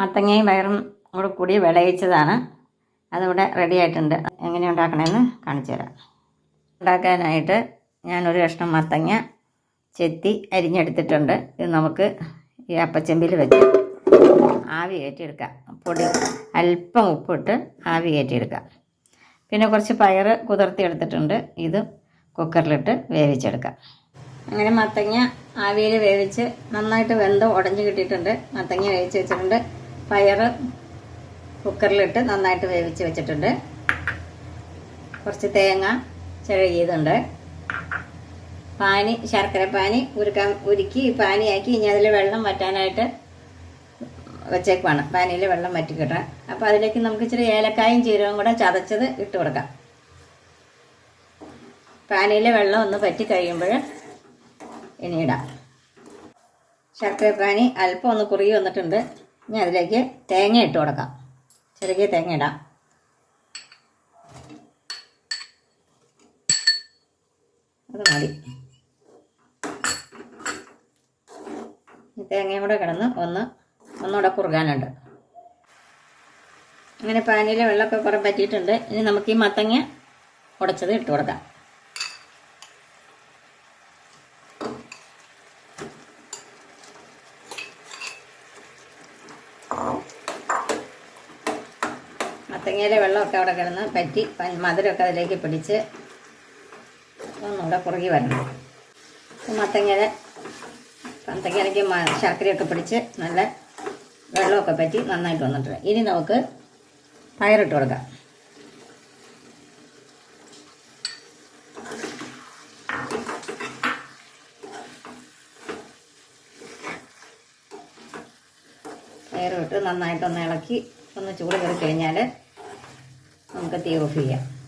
മത്തങ്ങയും വയറും കൂടെ കൂടി വിളയിച്ചതാണ്. അതിവിടെ റെഡി ആയിട്ടുണ്ട്. എങ്ങനെ ഉണ്ടാക്കണമെന്ന് കാണിച്ചു തരാം. ഉണ്ടാക്കാനായിട്ട് ഞാനൊരു കഷ്ണം മത്തങ്ങ ചെത്തി അരിഞ്ഞെടുത്തിട്ടുണ്ട്. ഇത് നമുക്ക് ഈ അപ്പച്ചെമ്പിൽ വെച്ച് ആവി കയറ്റിയെടുക്കാം. പൊടി അല്പം ഉപ്പിട്ട് ആവി കയറ്റിയെടുക്കാം. പിന്നെ കുറച്ച് പയർ കുതിർത്തി എടുത്തിട്ടുണ്ട്. ഇത് കുക്കറിലിട്ട് വേവിച്ചെടുക്കാം. അങ്ങനെ മത്തങ്ങ ആവിയിൽ വേവിച്ച് നന്നായിട്ട് വെന്ത് ഉടഞ്ഞു കിട്ടിയിട്ടുണ്ട്. മത്തങ്ങ വേവിച്ച് വെച്ചിട്ടുണ്ട്. പയർ കുക്കറിലിട്ട് നന്നായിട്ട് വേവിച്ച് വെച്ചിട്ടുണ്ട്. കുറച്ച് തേങ്ങ ചിഴകിയതുണ്ട് പാനി ശർക്കര പാനി ഉരുക്കാൻ ഉരുക്കി പാനിയാക്കി ഇനി അതിൽ വെള്ളം വറ്റാനായിട്ട് വെച്ചേക്കുവാണ്. പാനിയിൽ വെള്ളം വറ്റിക്കിട്ടാൻ അപ്പോൾ അതിലേക്ക് നമുക്ക് ഇച്ചിരി ഏലക്കായും ചീരവും കൂടെ ചതച്ചത് ഇട്ട് കൊടുക്കാം. പാനിയിൽ വെള്ളം ഒന്ന് പറ്റി കഴിയുമ്പോൾ ഇനി ഇടാം. ശർക്കര പാനി അല്പം ഒന്ന് കുറുകി വന്നിട്ടുണ്ട്. ഇനി അതിലേക്ക് തേങ്ങ ഇട്ട് കൊടുക്കാം. ചെറുകിയ തേങ്ങ ഇടാം. അത് മതി. തേങ്ങയും കൂടെ കിടന്ന് ഒന്ന് ഒന്നുകൂടെ കുറുകാനുണ്ട്. അങ്ങനെ പാനിയിലെ വെള്ളമൊക്കെ കുറേ പറ്റിയിട്ടുണ്ട്. ഇനി നമുക്ക് ഈ മത്തങ്ങ ഉടച്ചത് ഇട്ട് കൊടുക്കാം. മത്തങ്ങയിലെ വെള്ളമൊക്കെ അവിടെ കിടന്ന് പറ്റി. മധുരമൊക്കെ അതിലേക്ക് പിടിച്ച് ഒന്നുകൂടെ കുറുകി വരണം. മത്തങ്ങയിലെ മത്തങ്ങയിലേക്ക് ശർക്കരയൊക്കെ പിടിച്ച് നല്ല വെള്ളമൊക്കെ പറ്റി നന്നായിട്ട് വന്നിട്ടുണ്ട്. ഇനി നമുക്ക് പയറിട്ട് കൊടുക്കാം. പയറിട്ട് നന്നായിട്ടൊന്ന് ഇളക്കി ഒന്ന് ചൂട് കയറി കഴിഞ്ഞാൽ നമുക്ക് തീ ഓഫ് ചെയ്യാം.